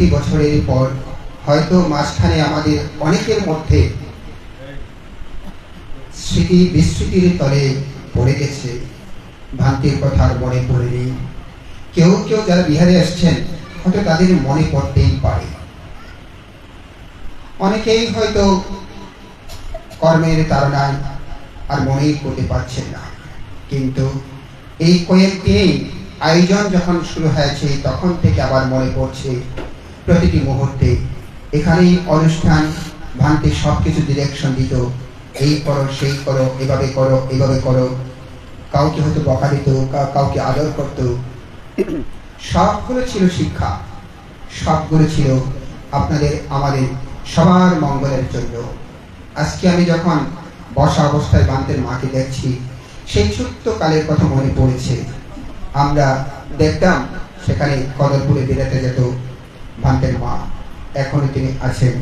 একটি বছরের পর হয়তো মাঝখানে আমাদের অনেকের মধ্যে স্মৃতি বিস্মৃতির তলে পড়ে গেছে। ভ্রান্তির কথা মনে পড়েনি কেউ কেউ যারা বিহারে আসছেন, হয়তো তাদের মনে পড়তেই পারে। অনেকেই হয়তো কর্মের তাড়নায় আর মনেই করতে পারছেন না। কিন্তু এই কয়েকদিনেই আয়োজন যখন শুরু হয়েছে, তখন থেকে আবার মনে পড়ছে প্রতিটি মুহূর্তে এখানেই অনুষ্ঠান ভান্তি সব কিছু ডিরেকশন দিত। এই করো, সেই করো, এভাবে করো এভাবে করো। কাউকে হয়তো বকা দিত কাউকে আদর করতো। সবগুলো ছিল শিক্ষা। সবগুলো ছিল আপনাদের, আমাদের, সবার মঙ্গলের জন্য। আজকে আমি যখন বসা অবস্থায় বান্তের মাকে দেখছি, সেই ছোট্ট কালের কথা মনে পড়েছে। আমরা দেখতাম সেখানে কদরপুরে বেড়াতে যেত। বান্তের মা। এখনও তিনি আছেন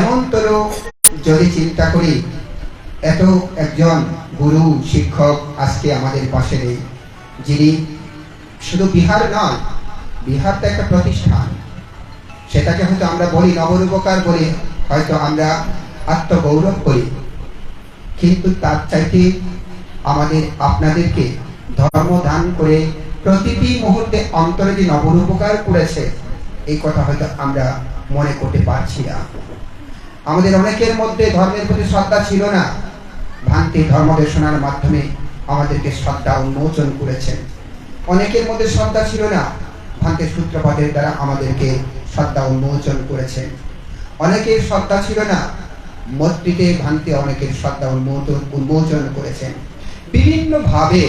এমন তোর যদি চিন্তা করি, এত একজন গুরু, শিক্ষক আজকে আমাদের পাশে নেই, যিনি শুধু বিহার নয়, বিহার তো একটা প্রতিষ্ঠান। সেটাকে হয়তো আমরা বলি নবরূপকার বলি হয়তো আমরা আত্মগৌরব করি। কিন্তু তার চাইতে আমাদের আপনাদেরকে ধর্ম দান করে প্রতিটি মুহূর্তে অন্তরে যে নবরূপকার করেছে, এই কথা হয়তো আমরা মনে করতে পারছি না। আমাদের অনেকের মধ্যে ধর্মের প্রতি শ্রদ্ধা ছিল না। ভ্রান্তি ধর্ম দেশনার মাধ্যমে আমাদেরকে শ্রদ্ধা উন্মোচন করেছেন। অনেকের মধ্যে শ্রদ্ধা ছিল না। ভ্রান্তির সূত্রপাতের দ্বারা আমাদেরকে শ্রদ্ধা উন্মোচন করেছেন। অনেকের শ্রদ্ধা ছিল না। মৈত্রীতে ভ্রান্তি অনেকের শ্রদ্ধা উন্মোচন উন্মোচন করেছেন। বিভিন্ন ভাবে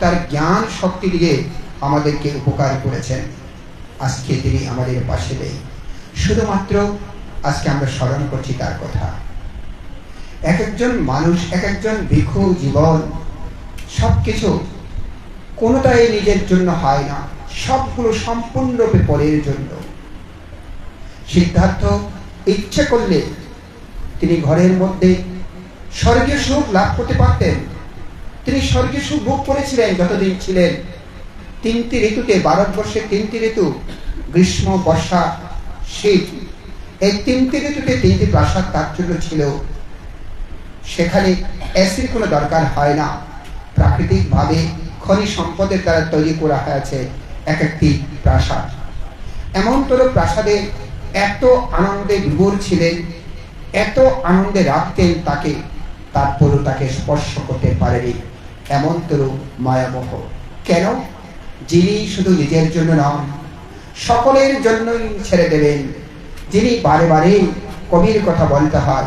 তার জ্ঞান শক্তি দিয়ে আমাদেরকে উপকার করেছেন। আজকে তিনি আমাদের পাশে নেই। শুধুমাত্র আজকে আমরা স্মরণ করছি তার কথা। এক একজন মানুষ, এক একজন ভিক্ষু জীবন, সবকিছু কোনোটাই নিজের জন্য হয় না। সবগুলো সম্পূর্ণরূপে পরের জন্য। সিদ্ধার্থ ইচ্ছে করলে তিনি ঘরের মধ্যে স্বর্গীয় সুখ লাভ করতে পারতেন। তিনি স্বর্গীয় সুখ ভোগ করেছিলেন, যতদিন ছিলেন। তিনটি ঋতুতে ভারতবর্ষে তিনটি ঋতু, গ্রীষ্ম, বর্ষা, শীত। এই তিনটি ঋতুতে তিনটি প্রাসাদ তার জন্য ছিল। সেখানে এসির কোনো দরকার হয় না। প্রাকৃতিক ভাবে খনি সম্পদের দ্বারা তৈরি করা হয়েছে এক একটি প্রাসাদ। এমন তোর প্রাসাদে এত আনন্দে বিভোর ছিলেন, এত আনন্দে রাখতেন তাকে তারপরও তাকে স্পর্শ করতে পারেনি। এমন তোর মায়ামোহ কেন? যিনি শুধু নিজের জন্য নন, সকলের জন্যই ছেড়ে দেবেন। যিনি বারে বারে কবির কথা বলতে হয়।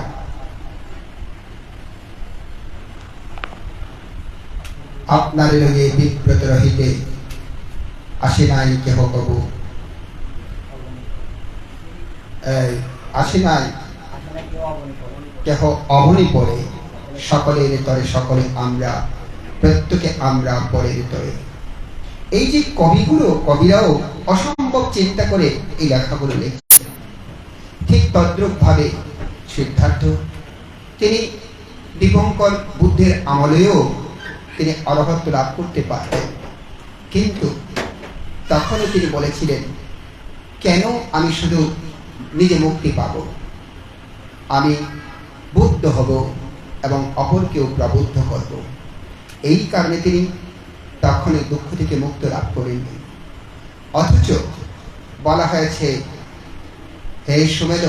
আপনার লগে বিব্রত রহিতে আসে নাই কেহ কবু। আসে নাই? কেহ অমনি পড়ে। সকলের তরে সকলে আমরা প্রত্যেকে আমরা পরের তরে এই যে কবিগুলো কবিরাও অসম্ভব চিন্তা করে এই লেখাগুলো লিখছে। ঠিক তদ্রুপ ভাবে সিদ্ধার্থ, তিনি দীপঙ্কর বুদ্ধের আমলেও তিনি অরহত্ব লাভ করতে পারতেন। কিন্তু তখনও তিনি বলেছিলেন, কেন আমি শুধু নিজে মুক্তি পাব? আমি বুদ্ধ হব এবং অপরকেও প্রবুদ্ধ করব। এই কারণে তিনি তখনই দুঃখ থেকে মুক্ত লাভ করেননি অথচ বলা হয়েছে, হে সুমেদ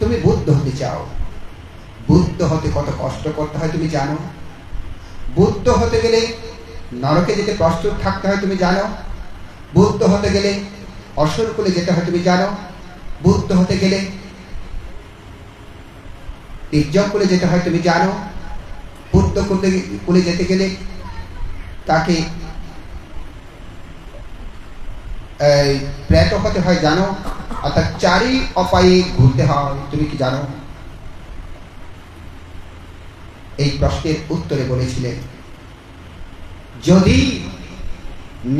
তুমি বুদ্ধ হতে চাও। বুদ্ধ হতে কত কষ্ট করতে হয় তুমি জানো। বুদ্ধ হতে গেলে নরকে যেতে প্রস্তুত থাকতে হয় তুমি জানো। বুদ্ধ হতে গেলে অসুর কুলে যেতে হয় তুমি জানো। বুদ্ধ হতে গেলে তির্যক কুলে যেতে হয় তুমি জানো। বুদ্ধ করতে কুলে যেতে গেলে তাকে প্রেত হতে হয়, জানো? অর্থাৎ চারি অপায়ে ঘুরতে হয়, তুমি কি জানো? এই প্রশ্নের উত্তরে বলেছিলেন, যদি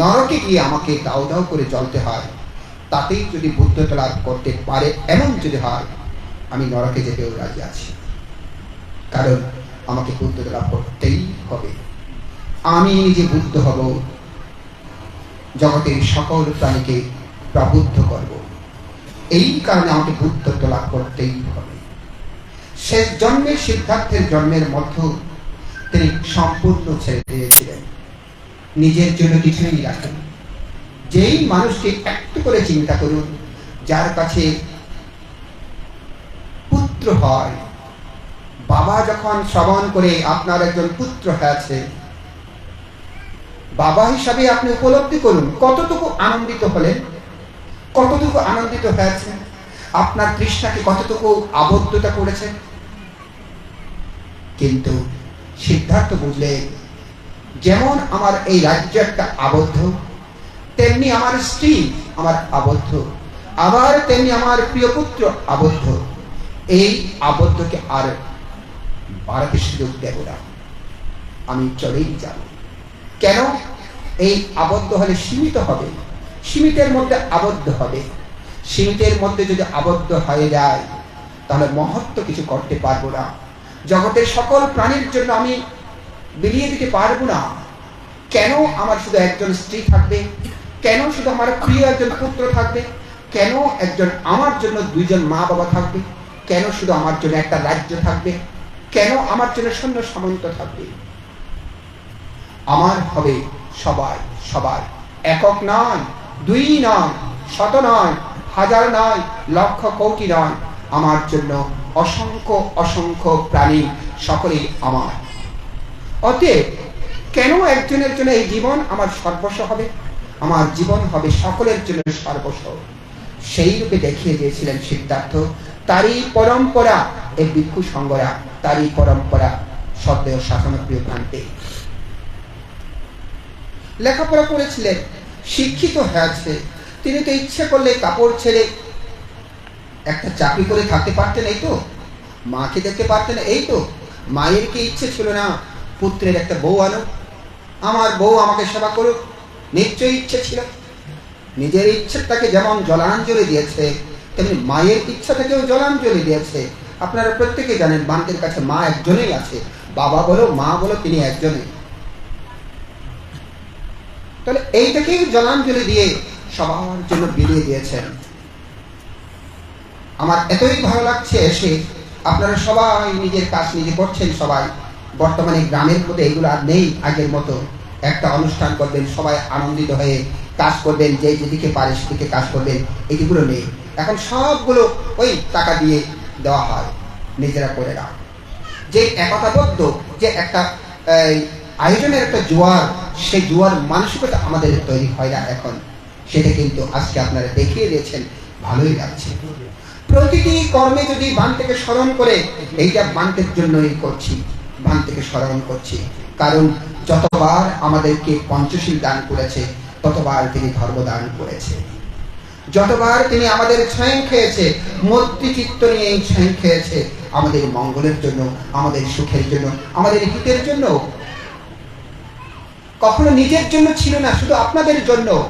নরকে গিয়ে আমাকে দাও দাও করে চলতে হয়, তাতেই যদি বুদ্ধতা লাভ করতে পারে, এমন যদি হয়, আমি নরকে যেতেও রাজি আছি। কারণ আমাকে বুদ্ধতা লাভ করতেই হবে। আমি নিজে বুদ্ধ হব, জগতের সকল প্রাণীকে প্রবুদ্ধ করব। এই কারণে আমাকে বুদ্ধত্ব লাভ করতেই হবে। শেষ জন্মের সিদ্ধার্থের জন্মের মধ্য তিনি সম্পূর্ণ ছেড়ে দিয়েছিলেন। নিজের জন্য কিছুই রাখেন যেই মানুষকে একটু করে চিন্তা করুন, যার কাছে পুত্র হয় বাবা যখন শ্রবণ করে আপনার একজন পুত্র হয়েছে, বাবা হিসাবে আপনি উপলব্ধি করুন, কতটুকু আনন্দিত হলেন, কতটুকু আনন্দিত হয়েছে, আপনার তৃষ্ণাকে কতটুকু আবদ্ধতা করেছে। কিন্তু সিদ্ধার্থ বুঝলে যেমন আমার এই রাজ্য একটা আবদ্ধ, তেমনি আমার স্ত্রী আমার আবদ্ধ, আবার তেমনি আমার প্রিয় পুত্র আবদ্ধ। এই আবদ্ধকে আর বাড়াতে সুযোগ দেব না আমি চলেই যাব। কেন? এই আবদ্ধ হলে সীমিত হবে। সীমিতের মধ্যে আবদ্ধ হবে। সীমিতের মধ্যে যদি আবদ্ধ হয়ে যায়, তাহলে মহত্ব কিছু করতে পারব না। জগতের সকল প্রাণীর জন্য আমি বিলিয়ে দিতে পারব না। কেন আমার শুধু একজন স্ত্রী থাকবে? কেন শুধু আমার প্রিয় একজন পুত্র থাকবে? কেন একজন আমার জন্য দুইজন মা বাবা থাকবে? কেন শুধু আমার জন্য একটা রাজ্য থাকবে? কেন আমার জন্য সৈন্য সামন্ত থাকবে? আমার হবে সবাই সবাই একক নয়, দুই নয়, শত নয়, হাজার নয়, লক্ষ কোটি নয়। আমার জন্য অসংখ্য অসংখ্য প্রাণী সকলেই আমার। অতএব, কেন একজনের জন্য এই জীবন আমার সর্বস্ব হবে? আমার জীবন হবে সকলের জন্য সর্বস্ব। সেই রূপে দেখিয়ে দিয়েছিলেন সিদ্ধার্থ তারই পরম্পরা, এই ভিক্ষু সঙ্গরা তারই পরম্পরা সদ্য শাসনপ্রিয় প্রান্তে। লেখাপড়া করেছিলেন, শিক্ষিত হয়েছে তিনি তো ইচ্ছে করলে কাপড় ছেড়ে একটা চাকরি করে থাকতে পারতেন এই তো। মাকে দেখতে পারতেন এই তো। মায়ের কি ইচ্ছে ছিল না, পুত্রের একটা বউ আনো? আমার বউ আমাকে সেবা করুক, নিশ্চয়ই ইচ্ছে ছিল। নিজের ইচ্ছেটাকে যেমন জলাঞ্জলি দিয়েছে তেমনি মায়ের ইচ্ছাটাকেও জলাঞ্জলি দিয়েছে। আপনারা প্রত্যেকে জানেন বান্তের কাছে মা একজনেই আছে। বাবা বলো, মা বলো, তিনি একজনেই তাহলে এইটাকেই জলাঞ্জলি দিয়ে সবার জন্য বিলিয়ে দিয়েছেন। আমার এতই ভালো লাগছে এসে আপনারা সবাই নিজের কাজ নিজে করছেন সবাই। বর্তমানে গ্রামের মধ্যে এগুলো আর নেই আগের মতো। একটা অনুষ্ঠান করবেন, সবাই আনন্দিত হয়ে কাজ করবেন, যে যেদিকে পারে সেদিকে কাজ করবেন এইগুলো নেই। এখন সবগুলো ওই টাকা দিয়ে দেওয়া হয়, নিজেরা করে না যে একতাবদ্ধ, যে একটা আয়োজনের একটা জোয়ার, সেই জোয়ার মানসিকতা আমাদের তৈরি হয় না এখন। সেটা কিন্তু আজকে আপনারা দেখিয়ে দিয়েছেন, ভালোই লাগছে। প্রতিটি কর্মে যদি বান থেকে স্মরণ করে, এইটা বান্তের জন্যই করছি, বান থেকে স্মরণ করছি। কারণ যতবার আমাদেরকে পঞ্চশীল দান করেছে, ততবার তিনি ধর্ম দান করেছে। যতবার তিনি আমাদের ছাই খেয়েছে, মূর্তি চিত্ত নিয়ে এই ছাই খেয়েছে, আমাদের মঙ্গলের জন্য, আমাদের সুখের জন্য, আমাদের হিতের জন্য। কখনো নিজের জন্য ছিল না, শুধু আপনাদের জন্য।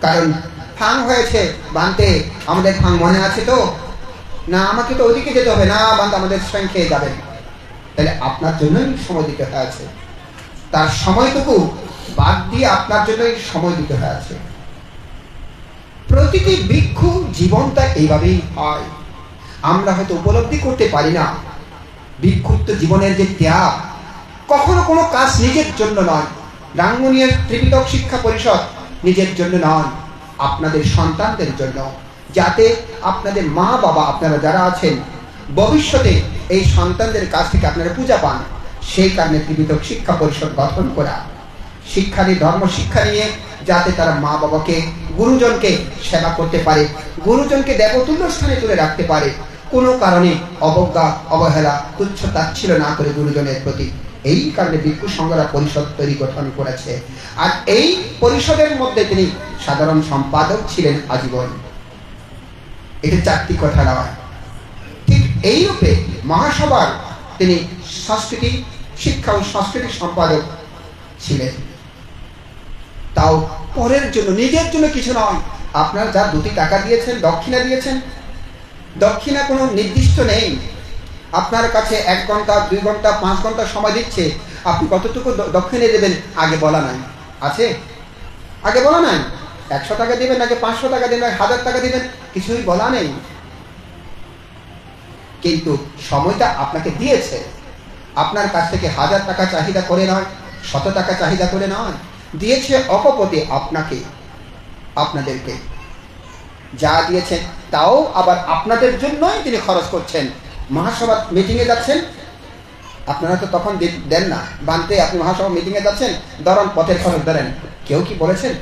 কারণ ফাং হয়েছে বানতে, আমাদের ফাং মনে আছে তো? না, আমাকে তো ওদিকে যেতে হবে। না বান্ধ আমাদের স্বয়ং খেয়ে যাবেন তাহলে আপনার জন্যই সময় দিতে হয়েছে। তার সময়টুকু বাদ দিয়ে আপনার জন্যই সময় দিতে হয়েছে। প্রতিটি ভিক্ষু জীবনটা এইভাবেই হয়। আমরা হয়তো উপলব্ধি করতে পারি না। ভিক্ষুত্ব জীবনের যে ত্যাগ, কখনো কোনো কাজ নিজের জন্য নয়। রাঙ্গুনিয়ার ত্রিপিটক শিক্ষা পরিষদ নিজের জন্য নয় আপনাদের সন্তানদের জন্য। যাতে আপনাদের মা বাবা আপনারা যারা আছেন, ভবিষ্যতে এই সন্তানদের কাছ থেকে আপনারা পূজা পান। সেই কারণে ত্রিপিটক শিক্ষা পরিষদ গঠন করা। শিক্ষা নিয়ে ধর্ম শিক্ষা নিয়ে, যাতে তারা মা বাবাকে গুরুজনকে সেবা করতে পারে, গুরুজনকে দেবতুল্য স্থানে তুলে রাখতে পারে। কোনো কারণে অবজ্ঞা, অবহেলা, তুচ্ছ তাচ্ছিল না করে গুরুজনের প্রতি। এই কারণে ভিক্ষু সংগ্রহ পরিষদ তৈরি গঠন করেছে। আর এই পরিষদের মধ্যে তিনি সাধারণ সম্পাদক ছিলেন আজীবন। এটা চারটি কথা নয়। ঠিক এই রূপে মহাসভার তিনি সংস্কৃতি, শিক্ষা ও সংস্কৃতি সম্পাদক ছিলেন। পরের জন্য, নিজের জন্য কিছু নয়। আপনার যা দুটি টাকা দিয়েছেন, দক্ষিণা দিয়েছেন, দক্ষিণা কোনো নির্দিষ্ট নেই। আপনার কাছে এক ঘণ্টা, দুই ঘণ্টা, পাঁচ ঘণ্টা সময় দিচ্ছে। আপনি কতটুকু দক্ষিণে দেবেন, আগে বলা নাই। আছে? আগে বলা নাই? একশো টাকা দেবেন নাকি পাঁচশো টাকা দেবেন হাজার টাকা দেবেন, কিছুই বলা নেই। কিন্তু সময়টা আপনাকে দিয়েছে। আপনার কাছ থেকে হাজার টাকা চাহিদা করে নয়, শত টাকা চাহিদা করে নয়। দিয়েছে অকপটে আপনাকে, আপনাদেরকে। যা দিয়েছেন তাও আবার আপনাদের জন্যই তিনি খরচ করছেন। মহাসভা মিটিংয়ে যাচ্ছেন? আপনারা তো তখন দেন না। বানতে আপনি মহাসভা মিটিংয়ে যাচ্ছেন? ধরন পথের খরচ ধরেন। কেউ কি বলেছেন?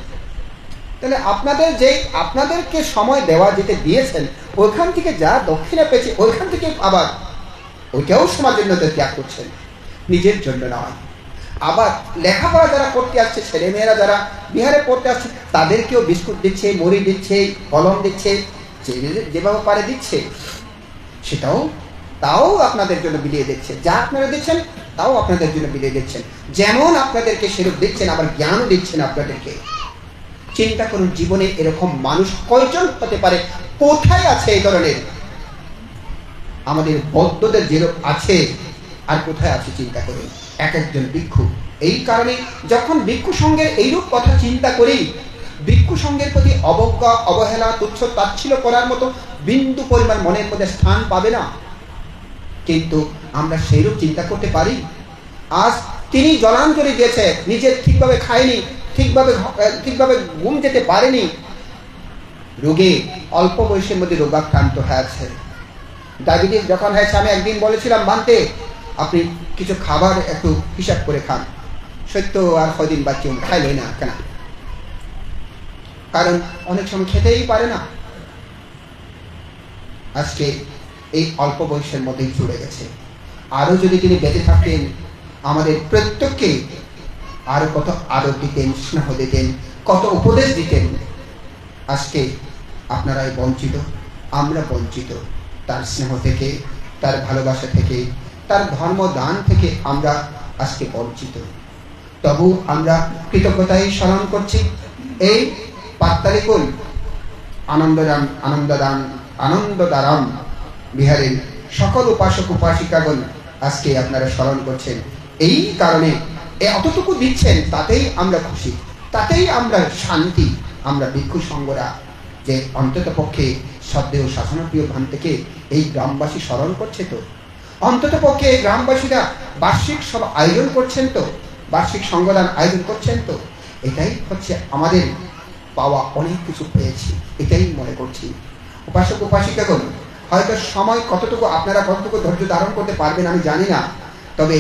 তাহলে আপনাদের যে আপনাদেরকে সময় দেওয়া যেতে দিয়েছেন, ওইখান থেকে যা দক্ষিণে পেয়েছে, ওইখান থেকে আবার ওইটাও সমাজের জন্য ত্যাগ করছেন। নিজের জন্য নয়। আবার লেখাপড়া যারা করতে আসছে ছেলে মেয়েরা যারা বিহারে পড়তে আসছে, তাদেরকেও বিস্কুট দিচ্ছে, মুড়ি দিচ্ছে, কলম দিচ্ছে যেভাবে পারে দিচ্ছে, সেটাও তাও আপনাদের জন্য বিলিয়ে দিচ্ছে। যা আপনারা দিচ্ছেন, তাও আপনাদের জন্য বিলিয়ে দিচ্ছেন। যেমন আপনাদেরকে সেরূপ দিচ্ছেন, আবার জ্ঞানও দিচ্ছেন আপনাদেরকে। চিন্তা করুন, জীবনে এরকম মানুষ কয়জন হতে পারে? কোথায় আছে এই ধরনের? আমাদের বৌদ্ধদের যেরূপ আছে আর কোথায় আছে চিন্তা করুন এক একজন ভিক্ষু। এই কারণে যখন ভিক্ষু সঙ্গের এইরূপ কথা চিন্তা করি, ভিক্ষু সঙ্গের প্রতি অবজ্ঞা, অবহেলা, তুচ্ছ তাচ্ছিল করার মতো বিন্দু পরিমাণ মনের মধ্যে স্থান পাবে না। কিন্তু আমরা সেইরূপ চিন্তা করতে পারি। আজ তিনি জলাঞ্জলি দিয়েছে, নিজে ঠিকভাবে খায়নি, ঠিকভাবে ঠিকভাবে ঘুম যেতে পারেনি। রোগে অল্প বয়সের মধ্যে রোগাক্রান্ত হয়ে আছে। ডায়াবেটিস যখন হয়েছে, আমি একদিন বলেছিলাম, বানতে আপনি কিছু খাবার একটু হিসাব করে খান। সত্য আর কদিন বাচ্চা খাইলই না, কেন? কারণ অনেক সময় খেতেই পারে না। আজকে এই অল্প বয়সের মধ্যেই চলে গেছে। আরও যদি তিনি বেঁচে থাকতেন, আমাদের প্রত্যেককে আরও কত আদর দিতেন, স্নেহ দিতেন, কত উপদেশ দিতেন, আজকে আপনারাই বঞ্চিত, আমরা বঞ্চিত। তার স্নেহ থেকে, তার ভালোবাসা থেকে তার ধর্মদান থেকে আমরা আজকে বঞ্চিত। তবু আমরা কৃতজ্ঞতাই স্মরণ করছি, এই পাত্তারে পাত্তালিকুল আনন্দদান আনন্দদান আনন্দদারাম বিহারের সকল উপাসক, উপাসিকাগণ আজকে আপনারা স্মরণ করছেন। এই কারণে অতটুকু দিচ্ছেন, তাতেই আমরা খুশি, তাতেই আমরা শান্তি, আমরা ভিক্ষু সঙ্গরা যে অন্তত পক্ষে সদ্দেহ শাসনপ্রিয় ভান থেকে এই গ্রামবাসী স্মরণ করছে তো। অন্তত পক্ষে এই গ্রামবাসীরা বার্ষিক সব আয়োজন করছেন তো, বার্ষিক সংগদান আয়োজন করছেন তো, এটাই হচ্ছে আমাদের পাওয়া অনেক কিছু পেয়েছি, এটাই মনে করছি। উপাসক উপাসিকাগণ হয়তো সময় কতটুকু আপনারা কতটুকু ধৈর্য ধারণ করতে পারবেন আমি জানি না, তবে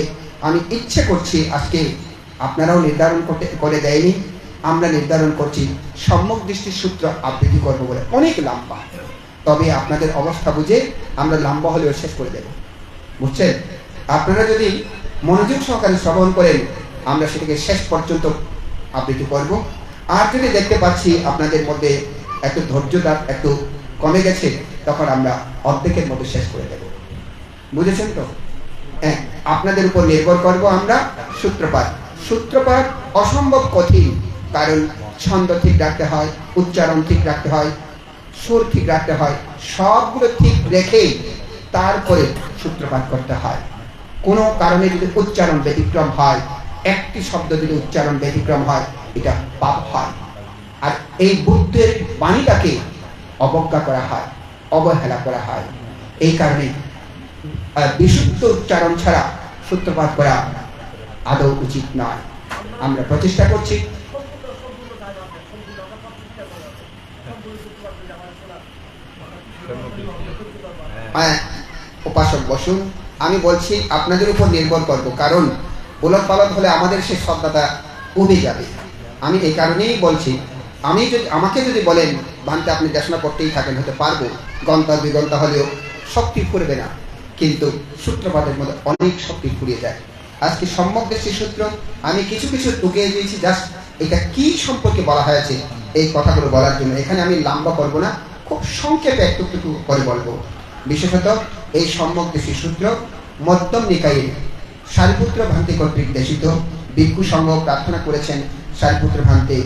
আমি ইচ্ছে করছি আজকে আপনারাও নির্ধারণ করতে, করে দেয়নি, আমরা নির্ধারণ করছি, সম্যক দৃষ্টির সূত্র আবৃত্তি করব বলে অনেক লম্বা। তবে আপনাদের অবস্থা বুঝে আমরা লম্বা হলেও শেষ করে দেব। বুঝছেন? আপনারা যদি মনোযোগ সহকারে শ্রবণ করেন, আমরা সেটাকে শেষ পর্যন্ত আবৃত্তি করব। আর যদি দেখতে পাচ্ছি আপনাদের মধ্যে একটু ধৈর্যটা একটু কমে গেছে, তখন আমরা অর্ধেকের মধ্যে শেষ করে দেব। বুঝেছেন তো? হ্যাঁ আপনাদের উপর নির্ভর করব আমরা সূত্রপাত। সূত্রপাত অসম্ভব কঠিন, কারণ ছন্দ ঠিক রাখতে হয়, উচ্চারণ ঠিক রাখতে হয়, সুর ঠিক রাখতে হয়, সবগুলো ঠিক রেখেই তারপরে সূত্রপাত করতে হয়। কোনো কারণে যদি উচ্চারণ ব্যতিক্রম হয় একটি শব্দ যদি উচ্চারণ ব্যতিক্রম হয় এটা পাপ হয়। আর এই বুদ্ধের বাণীটাকে অবজ্ঞা করা হয় অবহেলা করা হয়। এই কারণে বিশুদ্ধ উচ্চারণ ছাড়া সূত্রপাত করা আদৌ উচিত নয়। আমরা প্রচেষ্টা করছি। হ্যাঁ, উপাসক বসুন। আমি বলছি, আপনাদের উপর নির্ভর করব, কারণ উলট পালট হলে আমাদের সে শ্রদ্ধাটা কমে যাবে। আমি এই কারণেই বলছি, আমি যদি, আমাকে যদি বলেন, ভান্তে আপনি দেশনা করতেই থাকেন, হতে পারব। ঘণ্টা দুই ঘণ্টা হলেও শক্তি ফুরবে না। কিন্তু সূত্রপাতের মধ্যে অনেক শক্তি ফুরিয়ে যায়। আজকে সম্যক দেশের সূত্র, আমি কিছু কিছু টুকিয়ে দিয়েছি, জাস্ট এটা কি সম্পর্কে বলা হয়েছে, এই কথাগুলো বলার জন্য। এখানে আমি লম্বা করব না, খুব সংক্ষেপে একটু একটু করে বলব। বিশেষত এই সম্যক দেশী সূত্র মধ্যম নিকায়ের সারিপুত্র ভ্রান্তি কর্তৃক দেশিত। ভিক্ষু সংঘ প্রার্থনা করেছেন সারিপুত্র ভ্রান্তে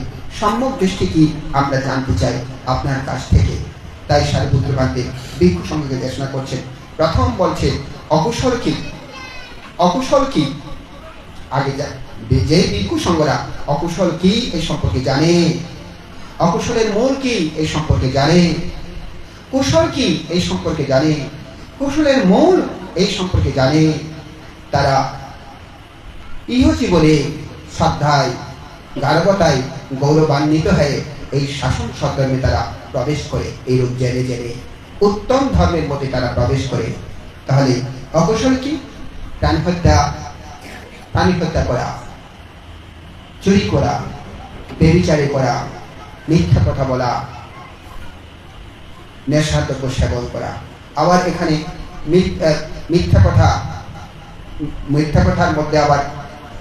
সম্যক দৃষ্টি কি আমরা জানতে চাই আপনার কাছ থেকে? তাই সারিপুত্র ভ্রান্তে ভিক্ষু সংঘকে দেশনা করছেন। প্রথম বলছে, অকুশল কি? অকুশল কি? আগে যা, যে ভিক্ষু সঙ্গরা অকুশল কি এই সম্পর্কে জানে। অকুশলের মূল কি এই সম্পর্কে জানে। কুশল কি এই সম্পর্কে জানে। কুশলের মূল এই সম্পর্কে জানে, তারা ইহ জীবনে শ্রদ্ধায় গার্বতায় গৌরবান্বিত হয়ে এই শাসন সদ্ধর্মে তারা প্রবেশ করে এই রূপ জেনে জেনে। উত্তম ধর্মের মধ্যে তারা প্রবেশ করে। তাহলে অকুশল কি? প্রাণ হত্যা, প্রাণী হত্যা করা, চুরি করা, বেবিচারে করা, মিথ্যা কথা বলা, নেশাদ্রব্য সেবন করা। আবার এখানে মিথ- মিথ্যা কথা, মিথ্যা কথার মধ্যে আবার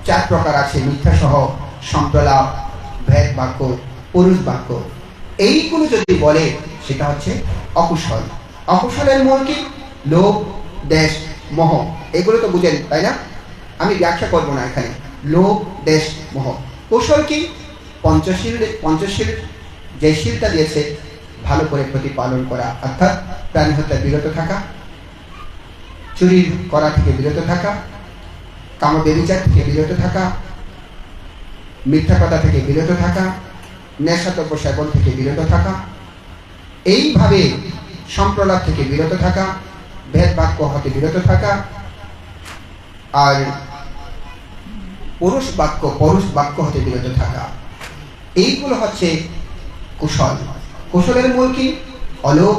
চার প্রকার আছে মিথ্যা সহ সম্প্রলাপ ভেদ বাক্য পুরুষ বাক্য এইগুলো যদি বলে, সেটা হচ্ছে অকুশল। অকুশলের মূল কি? লোভ, দেশ, মোহ। এগুলো তো বুঝেন, তাই না? আমি ব্যাখ্যা করব না এখানে। লোভ, দেশ, মোহ। কুশল কি? পঞ্চশীল পঞ্চশীল যে শীলটা দিয়েছে, ভালো করে প্রতিপালন করা। অর্থাৎ প্রাণী হত্যা বিরত থাকা চুরি করা থেকে বিরত থাকা, কাম বেবিচার থেকে বিরত থাকা, মিথ্যা কথা থেকে বিরত থাকা নেশাদ্রব্য সেবন থেকে বিরত থাকা, এইভাবে সম্প্রলাপ থেকে বিরত থাকা ভেদ বাক্য হতে বিরত থাকা, আর পুরুষ বাক্য, পরুষ বাক্য হতে বিরত থাকা। এইগুলো হচ্ছে কুশল। কুশলের মূল কি? অলোক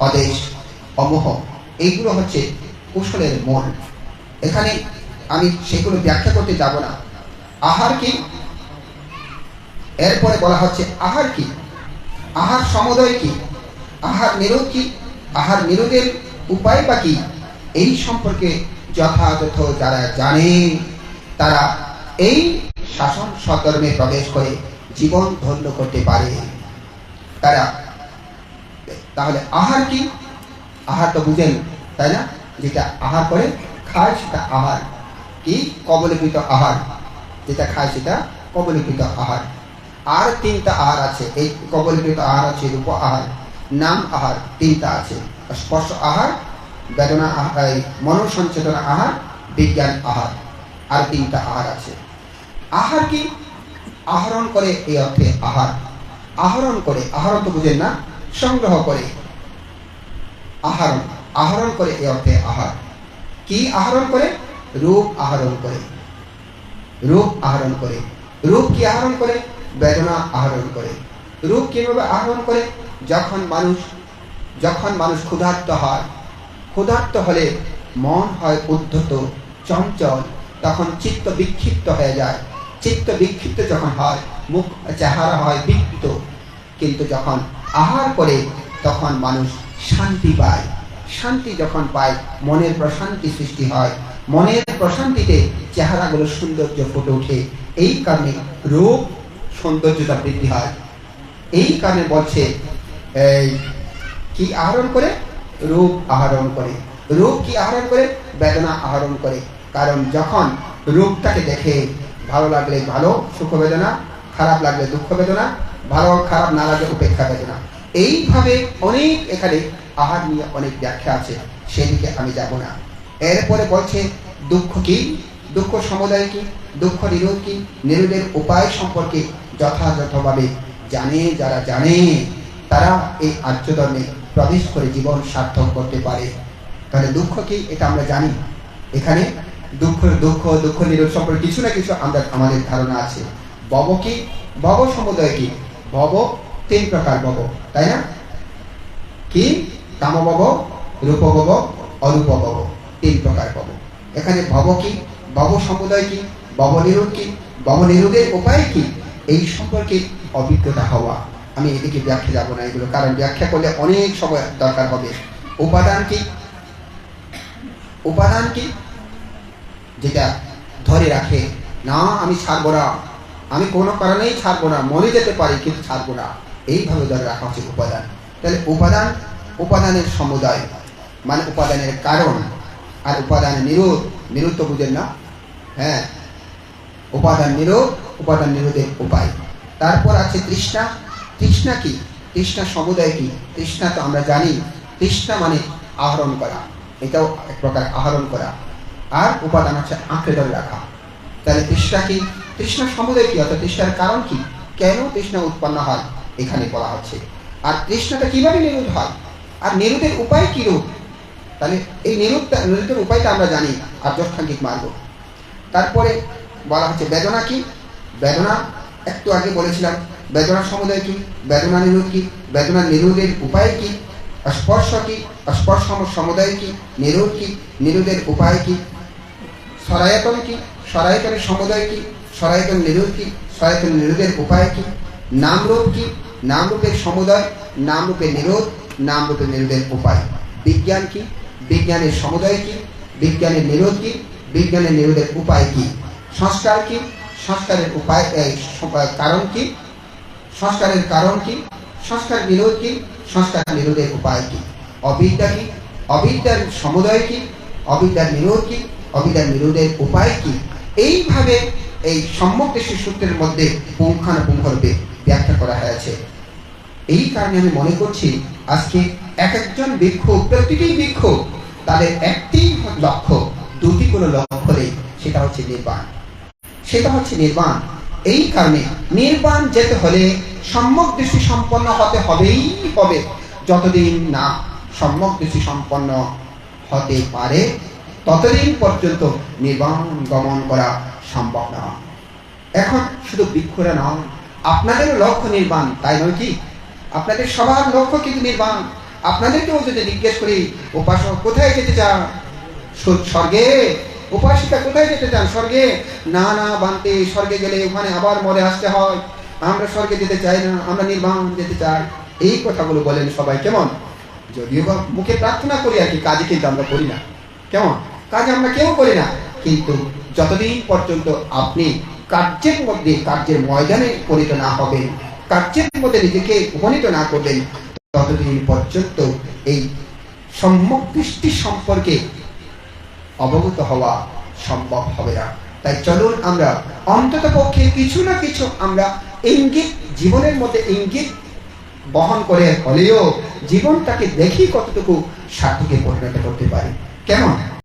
অদেশ, অমোহ, এইগুলো হচ্ছে কুশলের মূল। এখানে আমি সেগুলো ব্যাখ্যা করতে যাব না। আহার কি? এরপরে বলা হচ্ছে আহার কি? আহার সমুদয় কি? আহার নিরোধ কি? আহার নিরোধের উপায় বা কি? এই সম্পর্কে যথাযথ যারা জানে, তারা এই শাসন সধর্মে প্রবেশ করে জীবন ধন্য করতে পারে। তারা তাহলে আহার কি? আহার তো বুঝেন, তাই না? যেটা আহার করে খায় সেটা আহার। কি? কবলীকৃত আহার। যেটা খায় সেটা কবলীকৃত আহার। আর তিনটা আহার আছে, এই কবলীকৃত আহার আছে রূপ আহার, নাম আহার, তিনটা আছে। স্পর্শ আহার, বেদনা আহার মনোসঞ্চেতনা আহার, বিজ্ঞান আহার। আর তিনটা আহার আছে। আহার কি? আহরণ করে এই অর্থে আহার। আহরণ করে, আহরণ তো বুঝেন না সংগ্রহ করে আহরণ আহরণ করে এই অর্থে আহার। কি আহরণ করে? রূপ আহরণ করে। রূপ আহরণ করে। রূপ কি আহরণ করে? বেদনা আহরণ করে। রূপ কীভাবে আহরণ করে? যখন মানুষ যখন মানুষ ক্ষুধার্ত হয়, ক্ষুধার্ত হলে মন হয় উদ্ধত, চঞ্চল, তখন চিত্ত বিক্ষিপ্ত হয়ে যায়। চিত্ত বিক্ষিপ্ত যখন হয়, মুখ, চেহারা হয় বিকৃত। কিন্তু যখন আহার করে তখন মানুষ শান্তি পায়। শান্তি যখন পায়, মনের প্রশান্তি সৃষ্টি হয়। মনের প্রশান্তিতে চেহারাগুলো সৌন্দর্য ফুটে ওঠে। এই কারণে রূপ সৌন্দর্যতা বৃদ্ধি হয়। এই কারণে বলছে, এই কি আহরণ করে? রূপ আহরণ করে। রূপ কি আহরণ করে? বেদনা আহরণ করে। কারণ যখন রূপটাকে দেখে ভালো লাগলে ভালো সুখ বেদনা খারাপ লাগলে দুঃখ বেদনা ভালো খারাপ না লাগলে উপেক্ষা না। এইভাবে অনেক এখানে আহার নিয়ে অনেক ব্যাখ্যা আছে, সেদিকে আমি যাব না। এরপরে বলছে, দুঃখ কি? দুঃখ সমুদায় কি? দুঃখ নিরোধ কি? নিরোধের উপায় সম্পর্কে যথাযথভাবে জানে, যারা জানে, তারা এই আর্য ধর্মে প্রবেশ করে জীবন সার্থক করতে পারে। তাহলে দুঃখ কি? এটা আমরা জানি। এখানে দুঃখ দুঃখ দুঃখ নিরোধ সম্পর্কে কিছু না কিছু আমরা, আমাদের ধারণা আছে। বব কি? ভব সমুদয় কি? ভব তিন প্রকার ভব, তাই না? কি? কামভব, রূপভব অরূপ ভব তিন প্রকার ভব। এখানে ভব কি? ভব সমুদয় কি? ভব নিরোধ কি? ভব নিরোধের উপায় কি? এই সম্পর্কে অভিজ্ঞতা হওয়া। আমি এদিকে ব্যাখ্যা যাব না এগুলো, কারণ ব্যাখ্যা করলে অনেক সময় দরকার হবে। উপাদান কি? উপাদান কি? যেটা ধরে রাখে, না, আমি ছাড়বো না। আমি কোনো কারণেই ছাড়বো না, মরে যেতে পারি, কিন্তু ছাড়বো না। এইভাবে ধরে রাখা হচ্ছে উপাদান। তাহলে উপাদান, উপাদানের সমুদায় মানে উপাদানের কারণ আর উপাদান নিরোধ নিরোধ তো বুঝেন না? হ্যাঁ। উপাদান নিরোধ, উপাদান নিরোধের উপায়। তারপর আছে তৃষ্ণা। তৃষ্ণা কি? তৃষ্ণা সমুদায় কি? তৃষ্ণা তো আমরা জানি। তৃষ্ণা মানে আহরণ করা। এটাও এক প্রকার আহরণ করা। আর উপাদান হচ্ছে আঁকড়ে ধরে রাখা। তাহলে তৃষ্ণা কি? তৃষ্ণা সমুদয় কি? অর্থাৎ তৃষ্ণার কারণ কি? কেন তৃষ্ণা উৎপন্ন হয়? এখানে বলা হচ্ছে। আর তৃষ্ণাটা কীভাবে নিরোধ হয়? আর নিরোধের উপায় কি রূপ? তাহলে এই নিরোধটা নিরোধের উপায়টা আমরা জানি আর্যসাঙ্গিক মার্গ। তারপরে বলা হচ্ছে বেদনা কি? বেদনা, একটু আগে বলেছিলাম বেদনা সমুদয় কি? বেদনা নিরোধ কি? বেদনা নিরোধের উপায় কি? স্পর্শ কি? স্পর্শ সমুদায় কি? নিরোধ কি? নিরোধের উপায় কি? সরায়তন কি? সরায়তনের সমুদয় কি? সরায়তন নিরোধ কি? সরায়তন নিরোধের উপায় কি? নামরূপ কি? নামরূপের সমুদয় নামরূপের নিরোধ নামরূপের নিরোধের উপায়। বিজ্ঞান কি? বিজ্ঞানের সমুদয় কি? বিজ্ঞানের নিরোধ কি? বিজ্ঞানের নিরোধের উপায় কি? সংস্কার কি? সংস্কারের উপায় এই, কারণ কি? সংস্কারের কারণ কি? সংস্কার নিরোধ কি? সংস্কার নিরোধের উপায় কি? অবিদ্যা কি? অবিদ্যার সমুদয় কি? অবিদ্যার নিরোধ কি? অবিদ্যার নিরোধের উপায় কি? এইভাবে এই সম্যক দেশের সূত্রের মধ্যে পুঙ্খানুপুঙ্খরূপে ব্যাখ্যা করা হয়েছে। এই কারণে আমি মনে করছি, আজকে এক একজন ভিক্ষুক প্রতিটি ভিক্ষুক তাদের একটি লক্ষ্য, দুটি কোনো লক্ষ্য নেই, সেটা হচ্ছে নির্বাণ। সেটা হচ্ছে নির্বাণ। এই কারণে নির্বাণ যেতে হলে সম্যক দৃষ্টি সম্পন্ন হতে হবেই হবে। যতদিন না সম্যক দৃষ্টি সম্পন্ন হতে পারে, ততদিন পর্যন্ত নির্বাণ গমন করা সম্ভব না। এখন শুধু বৃক্ষরা নয় আপনাদেরও লক্ষ্য নির্বাণ তাই নয় কি? আপনাদের সবার লক্ষ্য কিন্তু নির্বাণ আপনাদেরকেও যদি জিজ্ঞেস করি, উপাসক কোথায় যেতে চান? স্বর্গে? উপাসিকা কোথায় যেতে চান স্বর্গে? না না, বানতে, স্বর্গে গেলে ওখানে আবার মরে আসতে হয়। আমরা স্বর্গে যেতে চাই না, আমরা নির্বাণ যেতে চাই। এই কথাগুলো বলেন সবাই, কেমন? যদিও বা মুখে প্রার্থনা করি আর কি, কাজে কিন্তু আমরা করি না। কেমন? কাজ আমরা কেউ করি না, কিন্তু যতদিন পর্যন্ত আপনি কার্যের মধ্যে, কার্যের ময়দানে উপনীত না হবেন, কার্যের মধ্যে নিজেকে উপনীত না করবেন, ততদিন পর্যন্ত এই সম্যক দৃষ্টি সম্পর্কে অবগত হওয়া সম্ভব হবে না। তাই চলুন আমরা অন্তত পক্ষে কিছু না কিছু আমরা ইঙ্গিত, জীবনের মধ্যে ইঙ্গিত বহন করে হলেও জীবনটাকে দেখি কতটুকু সার্থকে পরিণত করতে পারি। কেমন?